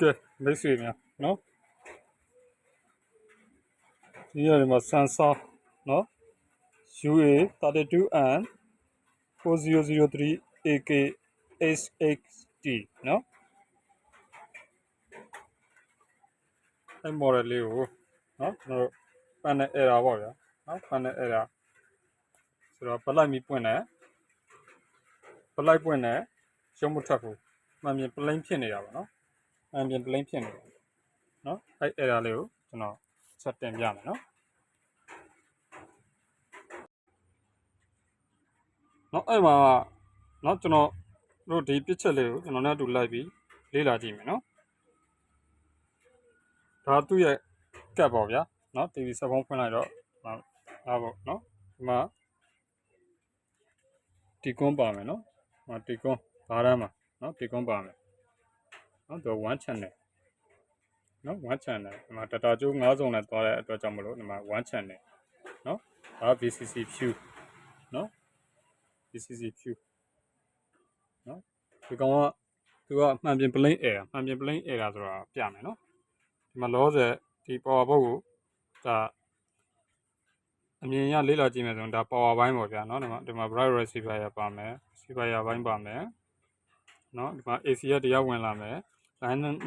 ကဲမိတ်ဆွေများနော်ဒီရတယ်မှာ sensor နော် UA 32N 4003 AK SXT နော်အဲ့ model လေးကိုနော်ကျွန်တော်တို့ panel error ပေါ့ဗျာနော် panel error ဆိုတော့ blind မီပွင့်တယ် blind ပွင့်တယ်ရုံးမထွက်ဘူးမှန်ပြင် plain ဖြစ်နေတာပေါ့နော် မှန်ပြင် plain ဖြစ်နေတယ်နော်အဲ့ error လေးကိုကျွန်တော်ဆက်တင်ပြမယ်နော်နော်အဲ့မှာနော်ကျွန်တော်တို့ဒီ picture လေးကိုကျွန်တော်နဲ့အတူလိုက်ပြီးလေ့လာကြည့်မယ်နော်ဒါသူ့ရဲ့ကတ်ပေါ့ဗျာနော် TV စပုံးဖွင့်လိုက်တော့ဒါဒါပေါ့နော်ဒီမှာတီကွန်းပါမယ်နော်ဒီမှာတီကွန်းဘားရမ်းမှာနော်တီကွန်းပါမယ် နော်သူ1 channel နော်1 channel ဒီမှာ data ကျိုး9စုံနဲ့သွားတဲ့အတွက်ကြောင့်မလို့ဒီမှာ1 channel နော်ဒါ VCC view နော် VCC view နော်ဒီကောင်ကသူကအမှန်ပြင် plain air မှန်ပြင် plain air ဆိုတာပြမယ်နော်ဒီမှာလောဆယ်ဒီ power box ကိုဒါအမြင်ရလေးလာကြည့်မယ်ဆိုရင်ဒါ power ဘိုင်းပေါ့ဗျာနော်ဒီမှာဒီမှာ bright receiver ရပါမယ် receiver ရဘိုင်းပါမယ်နော်ဒီမှာ AC ရတရားဝင်လာမယ် line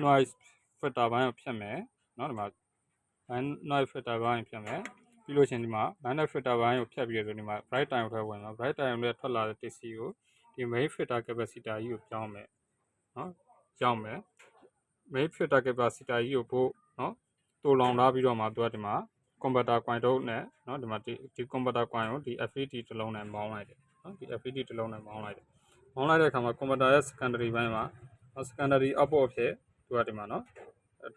noise filter ဘိုင်းကိုဖြတ်မယ်နော်ဒီမှာ line noise filter ဘိုင်းဖြတ်မယ်ပြီးလို့ရှိရင်ဒီမှာ line noise filter ဘိုင်းကိုဖြတ်ပြီးရဆိုဒီမှာ bright time ကိုထွက်ဝင်တော့ bright time နဲ့ထွက်လာတဲ့ DC ကိုဒီ main filter capacitor ကြီးကိုပြောင်းမယ်နော်ကြောင်းမယ် main filter capacitor ကြီးကိုပို့နော်တူလောင်ထားပြီးတော့မှသူကဒီမှာ converter coin တုပ်နဲ့နော်ဒီမှာဒီဒီ converter coin ကိုဒီ FET တစ်လုံးနဲ့မောင်းလိုက်တယ်နော်ဒီ FET တစ်လုံးနဲ့မောင်းလိုက်တယ်မောင်းလိုက်တဲ့အခါမှာ converter ရဲ့ secondary ဘိုင်းမှာ secondary output ဖြစ်သူကဒီမှာနော်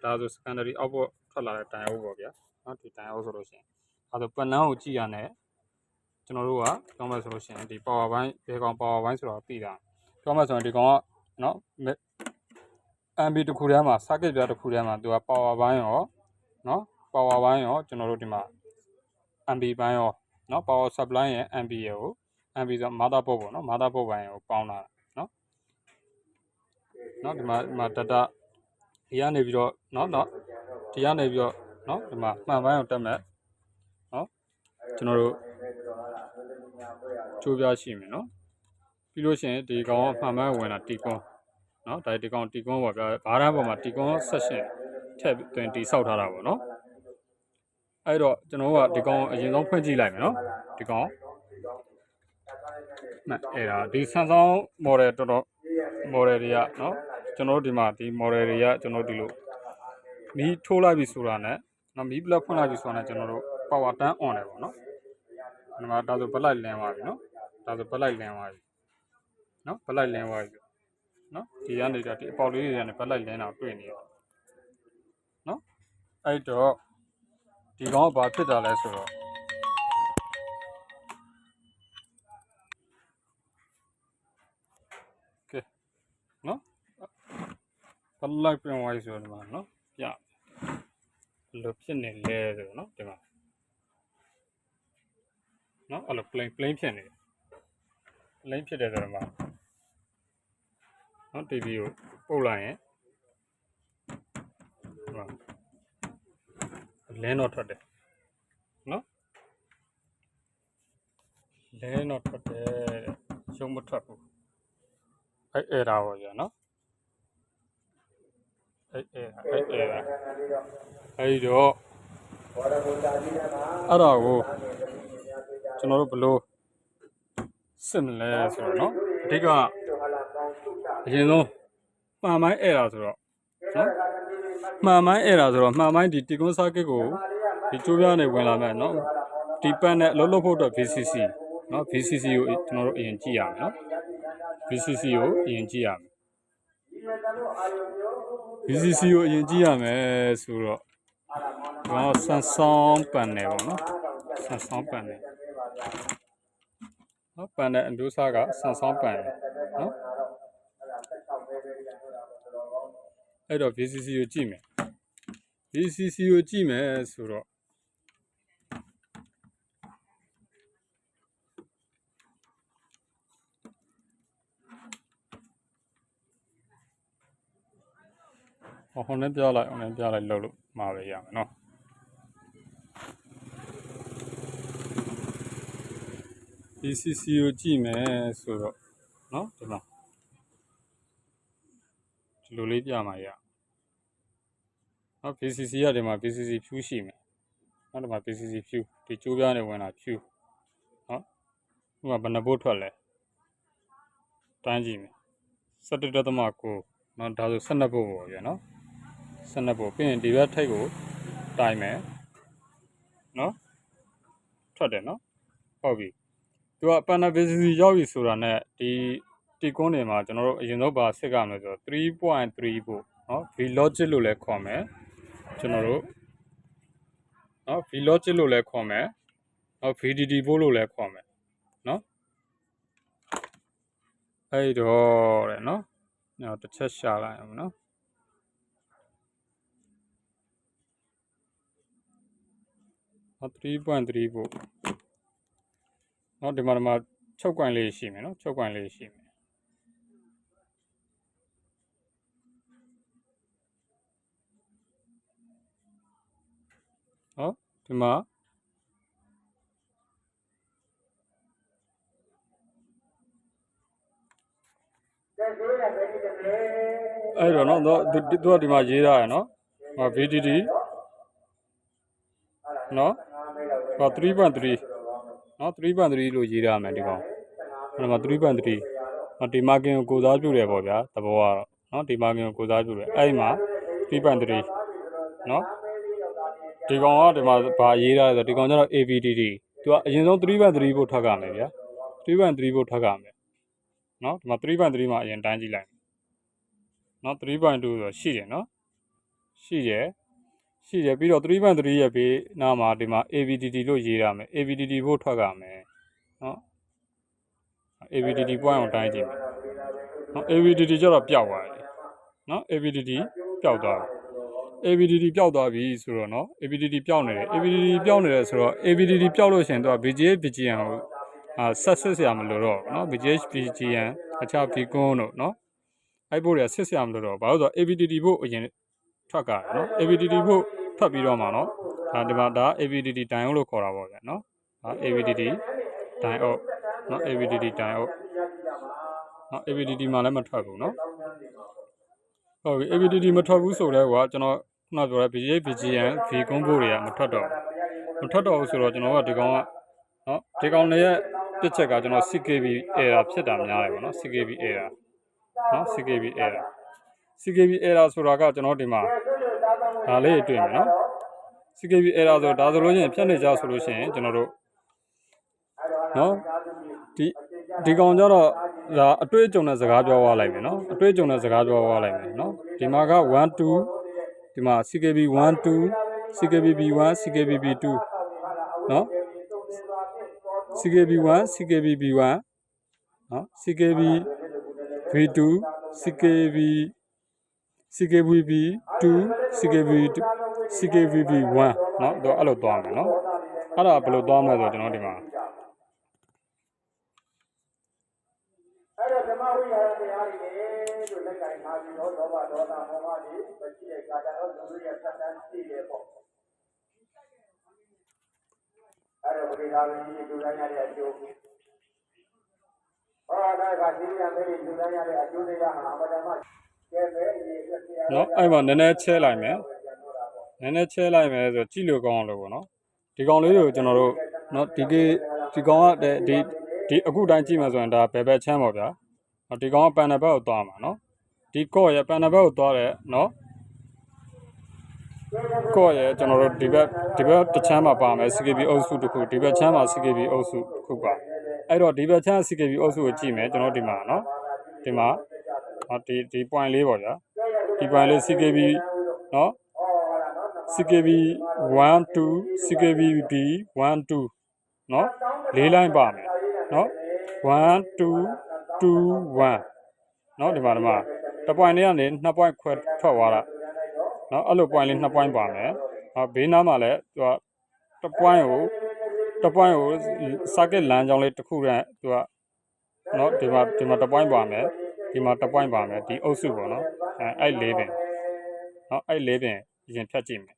ဒါဆို secondary output ထွက်လာတဲ့ diode ပေါ့ဗျာနော်ဒီ diode ဆိုလို့ရှိရင်အဲဒါပတ်နန်းကိုကြည့်ရတဲ့ကျွန်တော်တို့ကပြောမှဆိုလို့ရှိရင်ဒီ power ဘိုင်းဘယ်ကောင် power ဘိုင်းဆိုတော့သိတာပြောမှဆိုရင်ဒီကောင်ကနော် MB တစ်ခုထဲမှာ circuit ပြတစ်ခုထဲမှာသူက power ဘိုင်းရောနော် power ဘိုင်းရောကျွန်တော်တို့ဒီမှာ MB ဘိုင်းရောနော် power supply ရဲ့ MB ရကို MB ဆို motherboard ပေါ့နော် motherboard ဘိုင်းကိုပေါင်းလာတာ နော်နော်ဒီမှာဒီမှာ data ဒီကနေပြီးတော့နော်နော်ဒီကနေပြီးတော့နော်ဒီမှာမှန်ပိုင်းကိုတက်မဲ့နော်ကျွန်တော်တို့ချိုးပြရှိမယ်နော်ပြီးလို့ရှိရင်ဒီကောင်ကမှန်ပိုင်းဝင်လာတီကွန်နော်ဒါဒီကောင်တီကွန်ပေါ့ဗျာဘားတန်းပေါ်မှာတီကွန် section ထည့်သွင်းတိဆောက်ထားတာပေါ့နော်အဲ့တော့ကျွန်တော်တို့ကဒီကောင်အရင်ဆုံးဖွင့်ကြည့်လိုက်မယ်နော်ဒီကောင်မှတ်အဲ့ဒါဒီ Samsung model တော်တော် model တွေကနော် ကျွန်တော်တို့ဒီမှာဒီ model တွေကကျွန်တော်တို့ဒီလိုမီးထိုးလိုက်ပြီဆိုတာနဲ့နော်မီး plug ဖွင့်လိုက်ပြီဆိုတာနဲ့ကျွန်တော်တို့ power turn on တယ်ပေါ့နော်ဒီမှာဒါဆို backlight လင်းသွားပြီနော်ဒါဆို backlight လင်းသွားပြီနော် backlight လင်းသွားပြီနော်ဒီကနေဒါဒီအပေါက်လေးတွေကနေ backlight လင်းတာတွေ့နေရောနော်အဲ့တော့ဒီကောင်ကဘာဖြစ်တာလဲဆိုတော့ backlight ပြန်သွားပြီဆိုတော့ဒီမှာနော်ပြဘယ်လိုဖြစ်နေလဲဆိုတော့နော်ဒီမှာနော်အဲ့လို plain plain ဖြစ်နေတယ် plain ဖြစ်တယ်ဆိုတော့မှာနော် TV ကိုပုတ်လိုက်ရင်ဒီမှာလင်းတော့ထွက်တယ်နော်လင်းတော့ထွက်တယ်ရုံမထွက်ဘူးအဲ့အဲ့ဒါပေါ့ကြာနော် အဲ့အဲ့အဲ့အဲ့ဒါအဲ့တော့အဲ့ဒါကိုကျွန်တော်တို့ဘယ်လိုစစ်မလဲဆိုတော့နော်အဓိကအရင်ဆုံးမှန်မိုင်းအဲ့ဒါဆိုတော့နော်မှန်မိုင်းအဲ့ဒါဆိုတော့မှန်မိုင်းဒီတီကွန်ဆာကစ်ကိုဒီကျိုးပြားနေဝင်လာမယ်နော်ဒီပန်နဲ့အလုပ်လုပ်ဖို့အတွက် VCC နော် VCC ကိုကျွန်တော်တို့အရင်ကြည့်ရမယ်နော် VCC ကိုအရင်ကြည့်ရမယ် VCC ကိုအရင်ကြည့်ရမယ်ဆိုတော့ကျွန်တော် Samsung panel ပေါ့နော် Samsung panel နော် panel အမျိုးအစားက Samsung panel နော်အဲ့တော့ VCC ကိုကြည့်မယ် VCC ကိုကြည့်မယ်ဆိုတော့ ဟိုနဲ့ပြလိုက်ဟိုနဲ့ပြလိုက်လှုပ်လို့မှာပဲရမယ်နော်ဒီ CC ကိုကြည့်မယ်ဆိုတော့နော်ဒီမှာဒီလိုလေးပြမှာရနော် PCC ကဒီမှာ PCC ဖြူးရှိမယ်နော်ဒီမှာ PCC ဖြူးဒီကျိုးပြားနဲ့ဝင်လာဖြူးနော်ဒီမှာဘယ်နှဘုတ်ထွက်လဲတန်းကြည့်မယ်17.9နော်ဒါဆို12ဘုတ်ပေါ့ဗျာနော် 12ပေါ့ပြီးရင်ဒီဘက်ထိပ်ကိုတိုင်မယ်နော်ထွက်တယ်နော်ဟုတ်ပြီသူကပန်နာဘီစီရောက်ပြီဆိုတာနဲ့ဒီတီကွန်းတွေမှာကျွန်တော်တို့အရင်ဆုံးပါစစ်ရမယ်ဆိုတော့3.3ပေါ့နော် vlogic လို့လည်းခေါ်မယ်ကျွန်တော်တို့နော် vlogic လို့လည်းခေါ်မယ်နော် vdd ဖို့လို့လည်းခေါ်မယ်နော်အဲ့တော့တဲ့နော်ကျွန်တော်တစ်ချက်ရှာလိုက်အောင်နော် 3.3ဖို့ เนาะဒီမှာဒီမှာချုပ်ကွင်လေးရှိမယ်เนาะချုပ်ကွင်လေးရှိမယ်ဟောဒီမှာအဲ့တော့เนาะသူသူကဒီမှာရေးထားရယ်เนาะ ဟော VDD เนาะဟော3.3နော်3.3လို့ရေးရမယ်ဒီကောင်အဲ့မှာ3.3နော်ဒီမာကင်ကိုကိုစားပြုတယ်ပေါ့ဗျာသဘောကတော့နော်ဒီမာကင်ကိုကိုစားပြုတယ်အဲ့ဒီမှာ3.3နော်ဒီကောင်ကဒီမှာဗာရေးရတယ်ဆိုဒီကောင်ကျတော့ AVDD သူကအရင်ဆုံး3.3ဖို့ထွက်ကြမယ်ဗျာ3.3ဖို့ထွက်ကြမယ်နော်ဒီမှာ3.3မှာအရင်တန်းကြည့်လိုက်နော်3.2ဆိုရှိတယ်နော်ရှိတယ် ရှိတယ်ပြီးတော့3.3ရဲ့ဘေးနားမှာဒီမှာ AVDD လို့ရေးရမယ် AVDD ဖို့ထွက်ကြမယ်နော် AVDD point ကိုတိုင်းကြည့်မယ်နော် AVDD ကျတော့ပျောက်သွားတယ်နော် AVDD ပျောက်သွားပြီ AVDD ပျောက်သွားပြီဆိုတော့နော် AVDD ပျောက်နေတယ် AVDD ပျောက်နေတယ်ဆိုတော့ AVDD ပျောက်လို့ရှိရင်တော့ BGH BGN ကိုအာဆက်ဆက်ဆရာမလို့တော့ဘူးနော် BGH BGN အခြား Bcon တို့နော်အဲ့ဘို့တွေကဆက်ဆရာမလို့တော့ဘာလို့ဆိုတော့ AVDD ဖို့အရင်ထွက်ကြတယ်နော် AVDD ဖို့ ထွက်ပြီးတော့မှနော်ဒါဒီမှာဒါ AVDD တိုင်အောင်လို့ခေါ်တာပေါ့ဗျာနော်ဒါ AVDD တိုင်အောင်နော် AVDD တိုင်အောင်နော် AVDD မှာလည်းမထွက်ဘူးနော်ဟုတ်ပြီ AVDD မထွက်ဘူးဆိုတော့ကွာကျွန်တော်ခုနပြောတဲ့ BGA BGN V ကုန်းဖို့တွေကမထွက်တော့ဘူးမထွက်တော့ဘူးဆိုတော့ကျွန်တော်ကဒီကောင်ကနော်ဒီကောင်တွေရဲ့ပြစ်ချက်ကကျွန်တော် CKB error ဖြစ်တာများတယ်ပေါ့နော် CKB error နော် CKB error CKB error ဆိုတာကကျွန်တော်ဒီမှာ ဒါလေးတွေ့မယ်နော် CKB error ဆိုဒါဆိုလို့ရှိရင်ဖြတ်နေကြဆိုလို့ရှိရင်ကျွန်တော်တို့နော်ဒီဒီကောင်ကြတော့ဒါအတွေ့အကြုံနဲ့စကားပြောသွားလိုက်မယ်နော်အတွေ့အကြုံနဲ့စကားပြောသွားလိုက်မယ်နော်ဒီမှာက1 2ဒီမှာ CKB 1 2 CKB B1 CKB B2 နော် CKB 1 CKB B1 နော် CKB V2 CKB CKVB 2 CKV2 CKVB1 เนาะတော့အဲ့လိုသွားမယ်เนาะအဲ့ဒါဘယ်လိုသွားမလဲဆိုတော့ကျွန်တော်ဒီမှာ အဲ့တော့ဓမ္မဝိဟာရတရားတွေလေလို့လက်ကင်ထားပြီးတော့လောဘဒေါသမောဟတွေမရှိတဲ့ကာကြတော့လူတွေရဲ့သတ္တန်ရှိတယ်ပေါ့အဲ့တော့ဘုရားရှင်ဒီလူတိုင်းရတဲ့အကျိုးဟောဒါကဒီရမယ်ဒီလူတိုင်းရတဲ့အကျိုးတရားဟာအမှန်တမ်း နော်အဲ့မှာနည်းနည်းချဲလိုက်မယ်နည်းနည်းချဲလိုက်မယ်ဆိုတော့ကြည့်လို့ကောင်းအောင်လို့ပေါ့နော်ဒီကောင်လေးတွေကိုကျွန်တော်တို့နော်ဒီကေဒီကောင်ကဒီဒီအခုတိုင်းကြည့်မှဆိုရင်ဒါဘယ်ဘက်ချမ်းပေါ့ဗျာဒီကောင်ကပန်နဘက်ကိုသွားမှာနော်ဒီကော့ရဲ့ပန်နဘက်ကိုသွားတယ်နော်ကော့ရဲ့ကျွန်တော်တို့ဒီဘက်ဒီဘက်တစ်ချမ်းမှာပါမယ် CKB အုပ်စုတစ်ခုဒီဘက်ချမ်းမှာ CKB အုပ်စုတစ်ခုပါအဲ့တော့ဒီဘက်ချမ်း CKB အုပ်စုကိုကြည့်မယ်ကျွန်တော်ဒီမှာနော်ဒီမှာ နော်ဒီဒီ point လေးပေါ့ဗျာဒီ point လေး CKB နော် CKB 1 2 CKB B 1 2နော်လေးလိုင်းပါမယ်နော်1 2 2 1နော်ဒီမှာဒီမှာတစ် point လေးကနေ2 point ခွဲထွက်သွားတာနော်အဲ့လို point လေး2 point ပါမယ်နော်ဘေးနားမှာလည်းသူကတစ် point ကိုတစ် point ကို circuit လမ်းကြောင်းလေးတစ်ခုနဲ့သူကနော်ဒီမှာဒီမှာတစ် point ပါမယ် ဒီမှာတစ်ပွိုင်းပါမယ်ဒီအုပ်စုပေါ့နော်အဲအဲ့လေးပင်နော်အဲ့လေးပင်အရင်ဖြတ်ကြည့်မယ်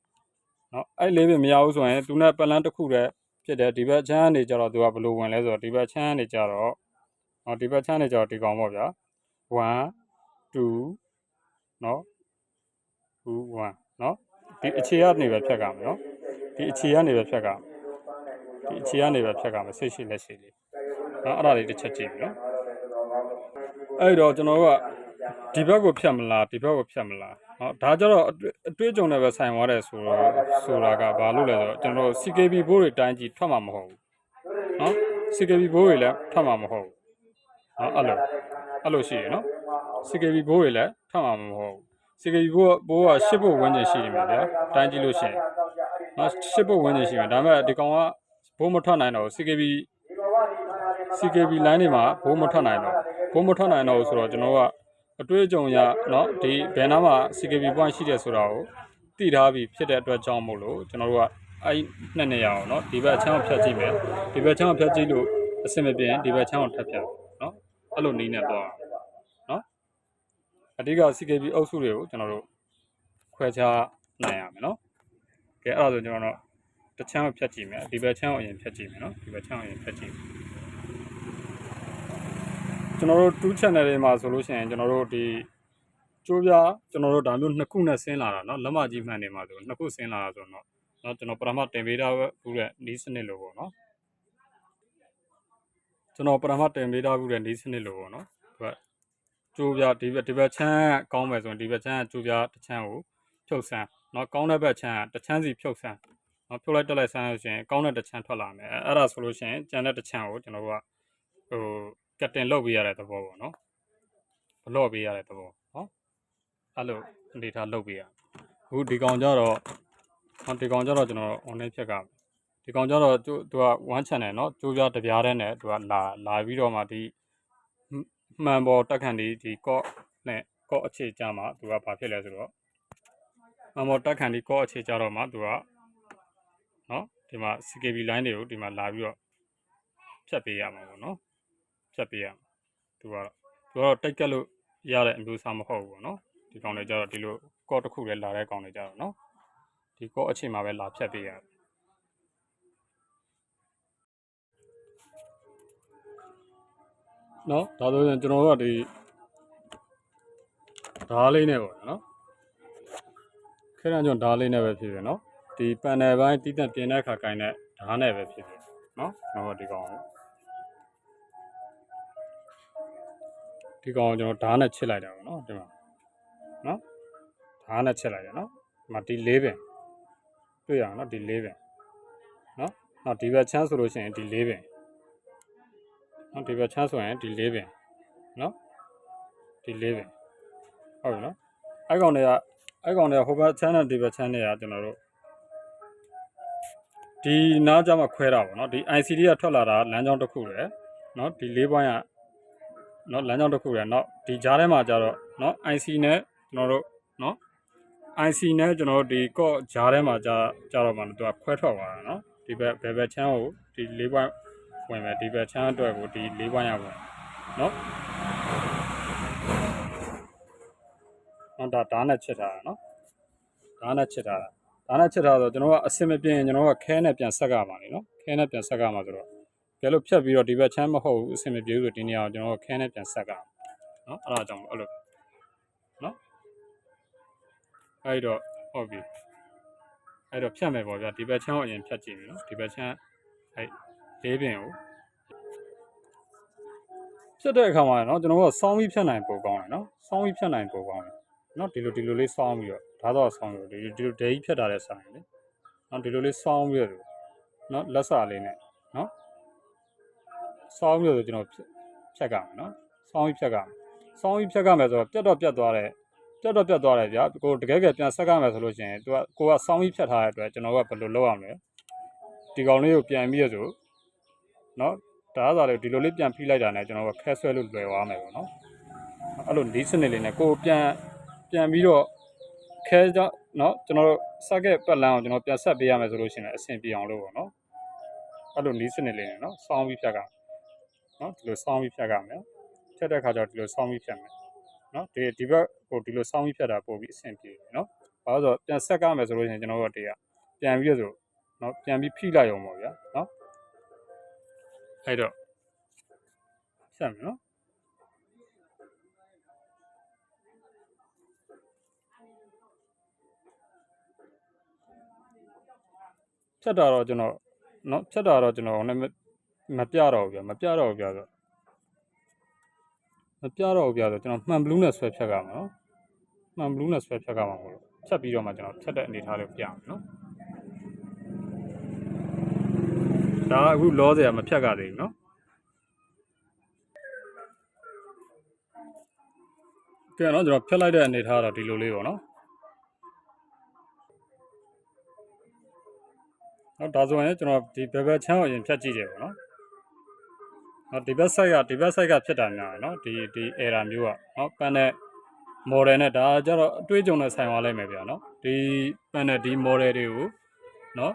နော်အဲ့လေးပင်မရဘူးဆိုရင်သူနဲ့ပလန်တစ်ခုတည်းဖြစ်တယ်ဒီဘက်ချမ်းနေကြတော့သူကဘယ်လိုဝင်လဲဆိုတော့ဒီဘက်ချမ်းနေကြတော့ဟောဒီဘက်ချမ်းနေကြတော့ဒီကောင်ပေါ့ဗျာ1 2နော်2 1နော်ဒီအခြေကနေပဲဖြတ်ကြမယ်နော်ဒီအခြေကနေပဲဖြတ်ကြဒီအခြေကနေပဲဖြတ်ကြမယ်ဆိတ်ရှိလက်ရှိလေးနော်အဲ့ဒါလေးတစ်ချက်ကြည့်ပြီနော် အဲ့တော့ကျွန်တော်တို့ကဒီဘက်ကိုဖြတ်မလားဒီဘက်ကိုဖြတ်မလားဟောဒါကြတော့အတွေ့အကြုံနဲ့ပဲဆိုင်သွားတယ်ဆိုတော့ဆိုတာကဘာလို့လဲဆိုတော့ကျွန်တော်တို့ CKB ဘိုးတွေတိုင်းကြီးထွက်မှာမဟုတ်ဘူးနော် CKB ဘိုးတွေလည်းထွက်မှာမဟုတ်ဘူးဟောအဲ့လိုအဲ့လိုရှိရနော် CKB ဘိုးတွေလည်းထွက်မှာမဟုတ်ဘူးစီကီဘိုးဘိုးကရှစ်ဖို့ဝန်းကျင်ရှိနေမှာဗျာတိုင်းကြည့်လို့ရှိရင်နော်ရှစ်ဖို့ဝန်းကျင်ရှိမှာဒါပေမဲ့ဒီကောင်ကဘိုးမထွက်နိုင်တော့စီကီဘီစီကီဘီလိုင်းတွေမှာဘိုးမထွက်နိုင်တော့ ဘူးဘိုးမထွက်နိုင်တော့ဘူးဆိုတော့ကျွန်တော်တို့က အတွေ့အကြုံရเนาะဒီဘယ်နားမှာ CKB point ရှိတယ်ဆိုတာကိုသိထားပြီးဖြစ်တဲ့အတွက်ကြောင့်မို့လို့ကျွန်တော်တို့ကအဲ့နှစ်နေရအောင်เนาะဒီဘက်အချမ်းကိုဖြတ်ကြည့်မယ်ဒီဘက်အချမ်းကိုဖြတ်ကြည့်လို့အဆင်မပြေရင်ဒီဘက်အချမ်းကိုထပ်ဖြတ်เนาะအဲ့လိုနည်းနဲ့သွားเนาะအဓိက CKB အုပ်စုတွေကိုကျွန်တော်တို့ခွဲခြားနိုင်ရမယ်เนาะကဲအဲ့ဒါဆိုကျွန်တော်တို့တစ်ချမ်းကိုဖြတ်ကြည့်မယ်ဒီဘက်ချမ်းကိုအရင်ဖြတ်ကြည့်မယ်เนาะဒီဘက်ချမ်းကိုအရင်ဖြတ်ကြည့်မယ် ကျွန်တော်တို့2 channel တွေမှာဆိုလို့ရှိရင်ကျွန်တော်တို့ဒီကျိုးပြကျွန်တော်တို့ဒါမျိုးနှစ်ခုနဲ့ဆင်းလာတာเนาะလက်မကြီးမှန်နေမှာဆိုနှစ်ခုဆင်းလာတာဆိုတော့เนาะကျွန်တော်ပထမတင်ပေးထားဘူးတဲ့နီးစနစ်လို့ပေါ့เนาะကျွန်တော်ပထမတင်ပေးထားဘူးတဲ့နီးစနစ်လို့ပေါ့เนาะသူကကျိုးပြဒီဘက်ဒီဘက်ချမ်းကောင်းမယ်ဆိုရင်ဒီဘက်ချမ်းကကျိုးပြတစ်ချမ်းကိုဖြုတ်ဆန်းเนาะကောင်းတဲ့ဘက်ချမ်းကတစ်ချမ်းစီဖြုတ်ဆန်းเนาะဖြုတ်လိုက်တက်လိုက်ဆန်းလို့ရှိရင်ကောင်းတဲ့တစ်ချမ်းထွက်လာမယ်အဲအဲ့ဒါဆိုလို့ရှိရင်ကျန်တဲ့တစ်ချမ်းကိုကျွန်တော်တို့ကဟို ကတ်တင်လုပ်ပေးရတဲ့သဘောပေါ့နော်ဘလော့ပေးရတဲ့သဘောနော်အဲ့လိုအနေထားလုပ်ပေးရအခုဒီကောင်ကြတော့ဟောဒီကောင်ကြတော့ကျွန်တော် online ဖြတ်ကဒီကောင်ကြတော့သူသူက1 channel เนาะကြိုးပြတပြားတဲ့နဲ့သူကလာလာပြီးတော့မှဒီမှန်ပေါ်တက်ခန့်ဒီဒီကော့နဲ့ကော့အခြေကြမှာသူကဘာဖြစ်လဲဆိုတော့မှန်ပေါ်တက်ခန့်ဒီကော့အခြေကြတော့မှသူကเนาะဒီမှာ CKB line တွေကိုဒီမှာလာပြီးတော့ဖြတ်ပေးရမှာပေါ့နော် ဖြတ်ပေးရမှာသူကတော့သူကတော့တိတ်ကက်လို့ရတဲ့အမျိုးအစားမဟုတ်ဘူးပေါ့နော်ဒီကောင်တွေကျတော့ဒီလိုကော့တစ်ခုလည်းလာတဲ့ကောင်တွေကျတော့နော်ဒီကော့အချိန်မှာပဲလာဖြတ်ပေးရတယ်နော်ဒါဆိုရင်ကျွန်တော်တို့ကဒီဓားလေးနဲ့ပေါ့နော်ခဲရန်ကျွန်ဓားလေးနဲ့ပဲဖြစ်ဖြစ်နော်ဒီပန်နယ်ပိုင်းတီးတက်ပြင်တဲ့အခါကိုင်းတဲ့ဓားနဲ့ပဲဖြစ်ဖြစ်နော်ကျွန်တော်တို့ဒီကောင် ဒီကောင်ကိုကျွန်တော်ဓာတ်နဲ့ချစ်လိုက်တာပေါ့နော်ဒီမှာနော်ဓာတ်နဲ့ချစ်လိုက်တယ်နော်ဒီမှာဒီလေးပင်တွေ့ရအောင်နော်ဒီလေးပင်နော်နောက်ဒီဘက်ချမ်းဆိုလို့ရှိရင်ဒီလေးပင်နော်ဒီဘက်ချမ်းဆိုရင်ဒီလေးပင်နော်ဒီလေးပင်ဟုတ်ပြီနော်အဲ့ကောင်တွေကအဲ့ကောင်တွေကဟိုဘက်ချမ်းနဲ့ဒီဘက်ချမ်းတွေကကျွန်တော်တို့ဒီနားကြမှာခွဲတာပေါ့နော်ဒီ ICD ကထွက်လာတာလမ်းကြောင်းတစ်ခုရယ်နော်ဒီလေးပိုင်းက เนาะလမ်းကြောင်းတစ်ခုရယ်เนาะဒီကြားထဲမှာကြတော့เนาะ IC နဲ့ကျွန်တော်တို့เนาะ IC နဲ့ကျွန်တော်တို့ဒီကော့ကြားထဲမှာကြာကြာတော့မှသူကခွဲထွက်သွားတာเนาะဒီဘက်ဘယ်ဘက်ချမ်းကိုဒီ၄ဘိုင်းဝင်မယ်ဒီဘက်ချမ်းအတွက်ကိုဒီ၄ဘိုင်းရဝင်เนาะဟောဒါဓာတ်နဲ့ချစ်ထားတာเนาะဓာတ်နဲ့ချစ်ထားတာဓာတ်နဲ့ချစ်ထားဆိုကျွန်တော်ကအစင်မပြင်းကျွန်တော်ကခဲနဲ့ပြန်ဆက်ကပါနေเนาะခဲနဲ့ပြန်ဆက်ကပါဆိုတော့ ကဲလို့ဖြတ်ပြီးတော့ဒီဘက်ချမ်းမဟုတ်ဘူးအဆင်မပြေဘူးဆိုဒီနေရာကိုကျွန်တော်ခဲနဲ့ပြန်ဆက်ကနော်အဲ့ဒါကြောင့်အဲ့လိုနော်အဲ့တော့ဟုတ်ပြီအဲ့တော့ဖြတ်မယ်ပေါ့ဗျာဒီဘက်ချမ်းကိုအရင်ဖြတ်ကြည့်ပြီနော်ဒီဘက်ချမ်းအဲ့လေးပင်ကိုဖြတ်တဲ့အခါမှာနော်ကျွန်တော်ကစောင်းပြီးဖြတ်နိုင်ပိုကောင်းတယ်နော်စောင်းပြီးဖြတ်နိုင်ပိုကောင်းတယ်နော်ဒီလိုဒီလိုလေးစောင်းပြီးတော့ဒါတော့စောင်းပြီးဒီဒီလိုဒဲကြီးဖြတ်တာလည်းဆိုင်လေနော်ဒီလိုလေးစောင်းပြီးတော့နော်လက်စာလေးနဲ့ နော်စောင်းမျိုးဆိုကျွန်တော်ဖြတ်ကမယ်နော်စောင်းပြီးဖြတ်ကမယ်စောင်းပြီးဖြတ်ကမယ်ဆိုတော့ပြတ်တော့ပြတ်သွားတယ်ပြတ်တော့ပြတ်သွားတယ်ဗျာကိုတကယ်ကပြန်ဆက်ကမယ်ဆိုလို့ရှိရင်သူကကိုကစောင်းပြီးဖြတ်ထားတဲ့အတွက်ကျွန်တော်ကဘယ်လိုလုပ်ရမလဲဒီကောင်လေးကိုပြန်ပြီးရဆိုနော်ဒါသာလေဒီလိုလေးပြန်ဖိလိုက်တာနဲ့ကျွန်တော်ကခဲဆွဲလို့လွယ်သွားမယ်ပေါ့နော်အဲ့လိုဒီစနစ်လေးနဲ့ကိုပြန်ပြန်ပြီးတော့ခဲကြောင့်နော်ကျွန်တော်တို့စက်ကက်ပတ်လန်းအောင်ကျွန်တော်ပြန်ဆက်ပေးရမယ်ဆိုလို့ရှိရင်အဆင်ပြေအောင်လို့ပေါ့နော်အဲ့လိုနီးစနစ်လေးနဲ့နော်စောင်းပြီးဖြတ်က နော်ဒီလိုဆောင်းပြီးဖြတ်ရမယ်ဖြတ်တဲ့ခါကျတော့ဒီလိုဆောင်းပြီးဖြတ်မယ်နော်ဒီဒီဘက်ကိုဒီလိုဆောင်းပြီးဖြတ်တာပို့ပြီးအဆင်ပြေတယ်နော်ဘာလို့လဲဆိုတော့ပြန်ဆက်ကမယ်ဆိုလို့ရှိရင်ကျွန်တော်တို့ကတေးကပြန်ပြီးတော့ဆိုနော်ပြန်ပြီးဖိလိုက်အောင်ပေါ့ဗျာနော်အဲ့တော့ဆက်မယ်နော်ဖြတ်တာတော့ကျွန်တော်နော်ဖြတ်တာတော့ကျွန်တော်လည်း မမပြတော့ဘူးဗျာမပြတော့ဘူးဗျာဆိုမပြတော့ဘူးဗျာဆိုကျွန်တော်မှန်ဘလူးနဲ့ဆွဲဖြတ်ကြမှာနော်မှန်ဘလူးနဲ့ဆွဲဖြတ်ကြမှာမဟုတ်လို့ဖြတ်ပြီးတော့မှကျွန်တော်ဖြတ်တဲ့အနေထားလေးကိုပြမယ်နော်ဒါကအခုလောစရာမဖြတ်ကြသေးဘူးနော်ကဲနော်ကျွန်တော်ဖြတ်လိုက်တဲ့အနေထားကတော့ဒီလိုလေးပေါ့နော်နော်ဒါဆိုရင်ကျွန်တော်ဒီဘယ်ဘက်ချမ်းကိုအရင်ဖြတ်ကြည့်တယ်ပေါ့နော် နော်ဒီဘက် site ကဒီဘက် site ကဖြစ်တာများတယ်နော်ဒီဒီ error မျိုးကနော်ပန်တဲ့ model နဲ့ဒါကြတော့အတွေးအကြုံနဲ့ဆိုင်သွားလိုက်မယ်ဗျာနော်ဒီပန်တဲ့ဒီ model တွေကိုနော်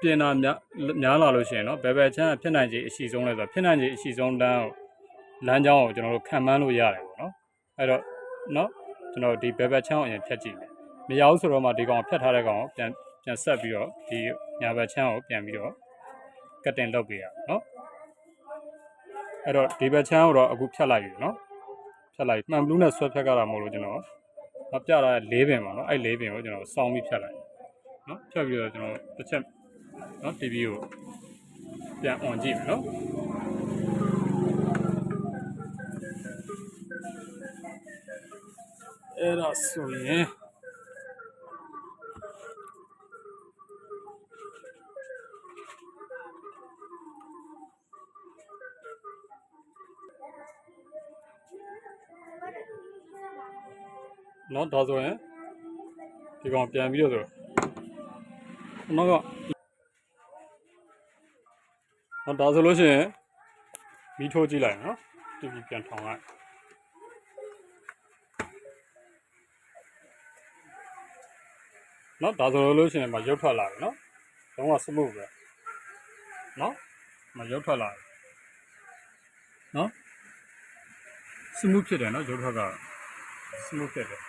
ပြင်တာများများလာလို့ရှိရင်နော်ဘယ်ဘက်ချမ်းကဖြစ်နိုင်ခြေအရှိဆုံးလဲဆိုတော့ဖြစ်နိုင်ခြေအရှိဆုံးတန်းကိုလမ်းကြောင်းကိုကျွန်တော်တို့ခံမှန်းလို့ရတယ်ပေါ့နော်အဲ့တော့နော်ကျွန်တော်ဒီဘယ်ဘက်ချမ်းကိုအရင်ဖြတ်ကြည့်မယ်မရဘူးဆိုတော့မှဒီကောင်ဖြတ်ထားတဲ့ကောင်ကိုပြန်ပြန်ဆက်ပြီးတော့ဒီညာဘက်ချမ်းကိုပြန်ပြီးတော့ကတ်တင်လုပ်ပေးရအောင်နော် အဲ့တော့ဒီဘက်ချမ်းကိုတော့အခုဖြတ်လိုက်ပြီနော်ဖြတ်လိုက်မှန်ဘလူးနဲ့ဆွဲဖြတ်ကြတာမဟုတ်လို့ကျွန်တော်အပြတာ၄ပင်ပါနော်အဲ့၄ပင်ကိုကျွန်တော်စောင်းပြီးဖြတ်လိုက်နော်ဖြတ်ပြီးတော့ကျွန်တော်တစ်ချက်နော် TV ကိုပြန် on ကြည့်မယ်နော်အဲ့ဒါဆိုရင် เนาะဒါဆိုရင်ဒီကောင်ပြန်ပြီးတော့ဆိုနောက်ကเนาะဒါဆိုလို့ရှိရင်မီးထိုးကြည့်လိုက်เนาะ TV ပြန်ထောင်လိုက်เนาะဒါဆိုလို့ရှိရင်မရုပ်ထွက်လာပြီเนาะလုံးဝ smooth ပဲเนาะမရုပ်ထွက်လာပြီเนาะ smooth ဖြစ်တယ်เนาะရုပ်ထွက်က smooth ဖြစ်တယ်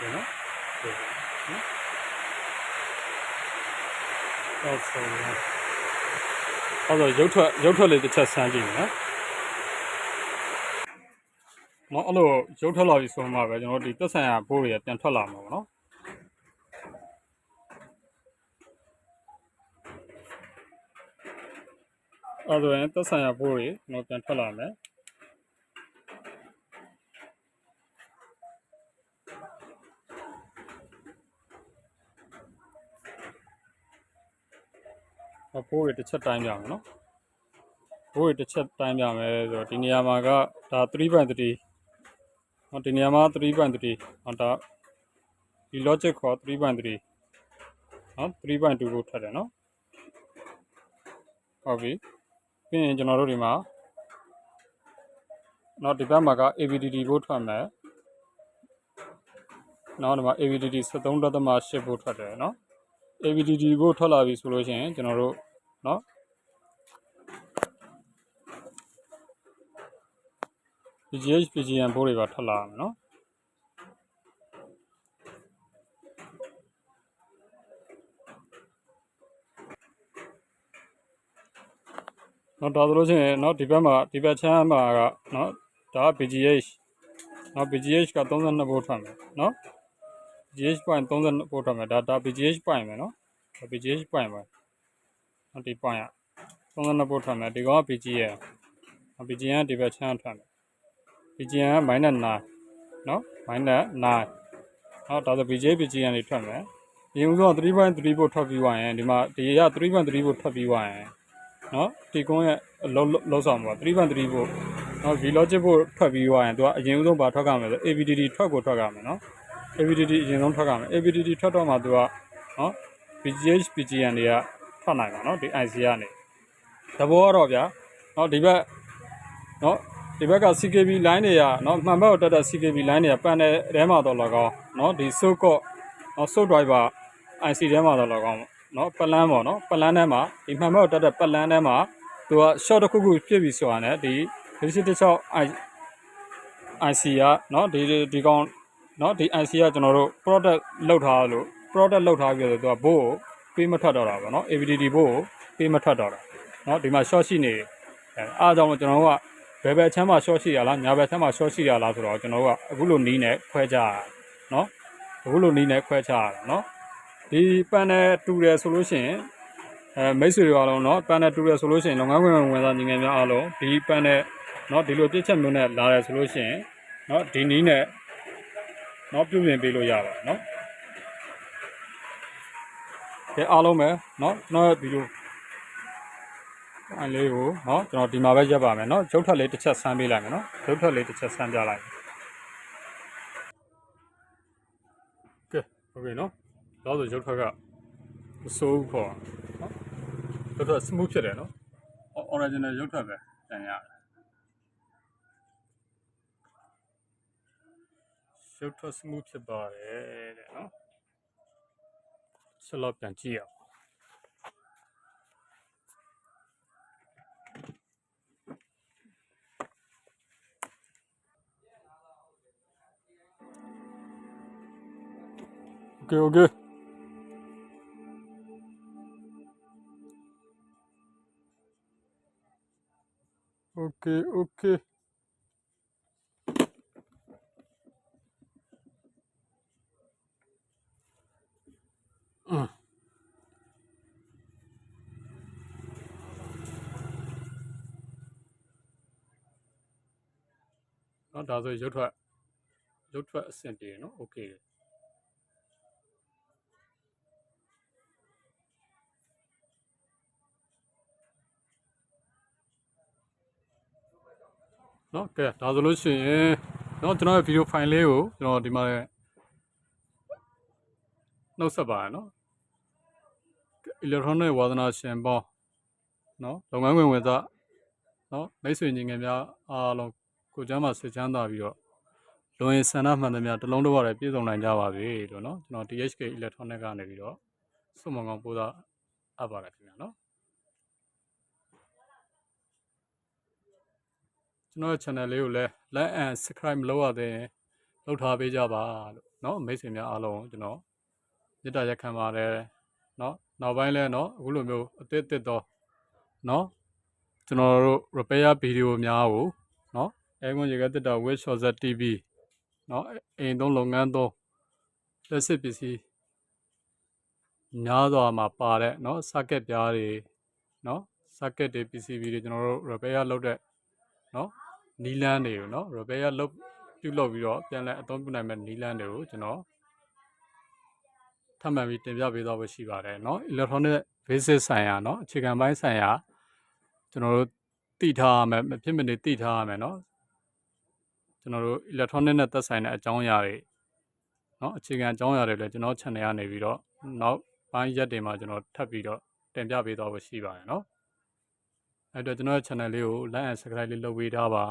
တယ်နော်ဟုတ်နော်ဟုတ်ဆုံးနော်အဲ့တော့ရုပ်ထွက်ရုပ်ထွက်လေးတစ်ချက်ဆန်းကြည့်မယ်နော် နော်အဲ့လိုရုပ်ထွက်လာပြီဆိုမှပဲကျွန်တော်ဒီသက်ဆိုင်ရာဘိုးတွေပြန်ထွက်လာမှာပေါ့နော်အဲ့ဒါရင်သက်ဆိုင်ရာဘိုးတွေကျွန်တော်ပြန်ထွက်လာမယ်အဖိုးတွေတစ်ချက်တိုင်းပြမယ်နော်ဘိုးတွေတစ်ချက်တိုင်းပြမယ်ဆိုတော့ဒီနေရာမှာကဒါ3.3 ဟောဒီနေရာမှာ3.3ဟောဒါဒီ logic ခေါ်3.3နော်3.2ကိုထပ်တယ်နော်ဟုတ်ပြီပြီးရင်ကျွန်တော်တို့ဒီမှာနော်ဒီဘက်မှာက AVDD ဘို့ထွက်မယ်နော်ဒီမှာ AVDD 73.8ဘို့ထွက်တယ်နော် AVDD ကိုထွက်လာပြီဆိုလို့ရှိရင်ကျွန်တော်တို့เ PGH PGN ဘိုးတွေပါထွက်လာအောင်နော်နော်ဒါဆိုလို့ရှိရင်နော်ဒီဘက်မှာဒီဘက်ချမ်းမှာကနော်ဒါက BGH နော် BGH က32ဘိုးထွက်မယ်နော် BGH point 32ဘိုးထွက်မယ်ဒါဒါ BGH point ပဲနော် BGH point ပဲနော်ဒီ point က32ဘိုးထွက်မယ်ဒီကောင်က BGH BGH ကဒီဘက်ချမ်းထွက်မယ် PGN က -9 เนาะ -9 เนาะဒါဆို PGH PGN တွေထွက်မယ်ဒီဥစ္စာ3.3ဘိုးထွက်ပြီးသွားရင်ဒီမှာဒီရ3.3ဘိုးထွက်ပြီးသွားရင်เนาะဒီကုန်းရဲ့လောလောဆောင်ပါ3.3ဘိုးနော် V-logic ဘို့ထွက်ပြီးသွားရင်သူကအရင်ဆုံးဘာထွက်ကမယ်ဆို AVDD ထွက်ကိုထွက်ကမယ်နော် AVDD အရင်ဆုံးထွက်ကမယ် AVDD ထွက်တော့မှသူကနော် PGH PGN တွေကထွက်နိုင်မှာနော်ဒီ IC ကနေတဘောကတော့ဗျာနော်ဒီဘက်နော် ဒီဘက်က CKB line တွေကနော်မှန်ဘက်ကိုတက်တဲ့ CKB line တွေကပန်တဲ့အဲမှာတော့လကောင်းနော်ဒီ so called နော် so driver IC ထဲမှာတော့လောက်အောင်နော်ပလန်းပေါ့နော်ပလန်းထဲမှာဒီမှန်မဲ့ကိုတက်တဲ့ပလန်းထဲမှာသူက short တစ်ခုခုပြစ်ပြီးဆိုတာနဲ့ဒီ3816 I IC ကနော်ဒီဒီကောင်နော်ဒီ IC ကကျွန်တော်တို့ product လောက်ထားလို့ product လောက်ထားပြီးတော့သူကဘို့ကိုပေးမထွက်တော့တာပေါ့နော် AVDD ဘို့ကိုပေးမထွက်တော့တာနော်ဒီမှာ short ရှိနေတယ်အဲအားကြောင့်မို့ကျွန်တော်တို့က ဘယ်ဘက်ချမ်းမှာ short ရှိရလားညာဘက်ချမ်းမှာ short ရှိရလားဆိုတော့ကျွန်တော်တို့ကအခုလိုနီးနဲ့ခွဲကြရတာနော်အခုလိုနီးနဲ့ခွဲချရတာနော်ဒီပန်နယ်တူတယ်ဆိုလို့ရှိရင်အဲမိတ်ဆွေတွေအားလုံးနော်ပန်နယ်တူတယ်ဆိုလို့ရှိရင်လုပ်ငန်းခွင်ဝင်စားညီငယ်များအားလုံးဒီပန်နယ်နော်ဒီလိုပြစ်ချက်မျိုးနဲ့လာတယ်ဆိုလို့ရှိရင်နော်ဒီနီးနဲ့နော်ပြုပြင်ပေးလို့ရပါတယ်နော်ကဲအားလုံးပဲနော်ကျွန်တော်ဒီလို အဲလေးကိုနော်ကျွန်တော်ဒီမှာပဲရက်ပါမယ်နော်ရုပ်ထွက်လေးတစ်ချက်ဆန်းပေးလိုက်မယ်နော်ရုပ်ထွက်လေးတစ်ချက်ဆန်းပြလိုက်မယ်ကဲโอเคနော်တော့ဆိုရုပ်ထွက်ကမစိုးဘူးခေါ်နော်ရုပ်ထွက် smooth ဖြစ်တယ်နော် original ရုပ်ထွက်ပဲပြန်ရတယ်ရုပ်ထွက် smooth ဖြစ်ပါတယ်တဲ့နော်ဆက်တော့ပြန်ကြည့်အောင် OK OK。OK OK。嗯。နော်ဒါဆိုရုပ်ထွက်ရုပ်ထွက်အဆင်ပြေနော် OK တ เนาะကဲဒါဆိုလို့ရှိရင်เนาะကျွန်တော်ရဲ့ဗီဒီယိုဖိုင်လေးကိုကျွန်တော်ဒီမှာလည်းနှုတ်ဆက်ပါရเนาะ electronic ဝါသနာရှင်ပေါင်းเนาะလုပ်ငန်းခွင်ဝင်သားเนาะမိတ်ဆွေညီငယ်များအားလုံးကိုကျမ်းမှာစစ်ချမ်းသာပြီးတော့လွန်ရင်ဆန္ဒမှန်သမျှတစ်လုံးတစ်ဝရပြည့်စုံနိုင်ကြပါစေလို့เนาะကျွန်တော် DHK electronic ကနေပြီးတော့စုံမကောင်ပို့တာအပ်ပါတယ်ခင်ဗျာเนาะ ကျွန်တော်ရဲ့ channel လေးကိုလည်း like and subscribe မလုပ်ရသေးရင်လုပ်ထားပေးကြပါလို့เนาะမိတ်ဆွေများအားလုံးကျွန်တော်မေတ္တာရက်ခံပါတယ်เนาะနောက်ပိုင်းလဲเนาะအခုလိုမျိုးအသစ်အသစ်တော့เนาะကျွန်တော်တို့ repair video များကိုเนาะအဲကွန်ရေကတက်တာ web short TV เนาะအိမ်သုံးလုပ်ငန်းသုံးလက်စစ်ပစ္စည်းများစွာမှာပါတဲ့เนาะ socket ပြားတွေเนาะ socket တွေ PCB တွေကျွန်တော်တို့ repair လုပ်တဲ့ နော် နီလန်းတွေကိုနော် repair လုပ်ပြုလုပ်ပြီးတော့ပြန်လည်အသုံးပြုနိုင်မဲ့နီလန်းတွေကိုကျွန်တော်ထပ်မံပြီးတင်ပြပေးသွားဖို့ရှိပါတယ်နော် electronic basic ဆိုင်ရာနော်အခြေခံပိုင်းဆိုင်ရာကျွန်တော်တို့တည်ထားရမယ်မဖြစ်မနေတည်ထားရမယ်နော်ကျွန်တော်တို့ electronic နဲ့သက်ဆိုင်တဲ့အကြောင်းအရာတွေနော်အခြေခံအကြောင်းအရာတွေလည်းကျွန်တော် channel ကနေပြီးတော့နောက်ပိုင်းရက်တွေမှာကျွန်တော်ထပ်ပြီးတော့တင်ပြပေးသွားဖို့ရှိပါတယ်နော်အဲ့တော့ကျွန်တော်ရဲ့ channel လေးကို like and subscribe လေးလုပ်ပေးထားပါ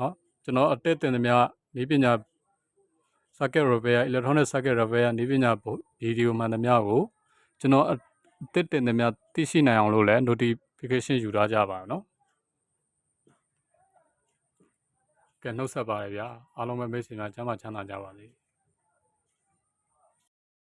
နော်ကျွန်တော်အတက်တင်သမျှနေပညာ circuit repair electronic circuit repair နေပညာဗီဒီယိုမှန်သမျှကိုကျွန်တော်အတက်တင်သမျှသိရှိနိုင်အောင်လို့လည်း notification ယူထားကြပါနော်ကဲနှုတ်ဆက်ပါတယ်ဗျာအားလုံးပဲမိတ်ဆွေများကျမ်းမာချမ်းသာကြပါစေ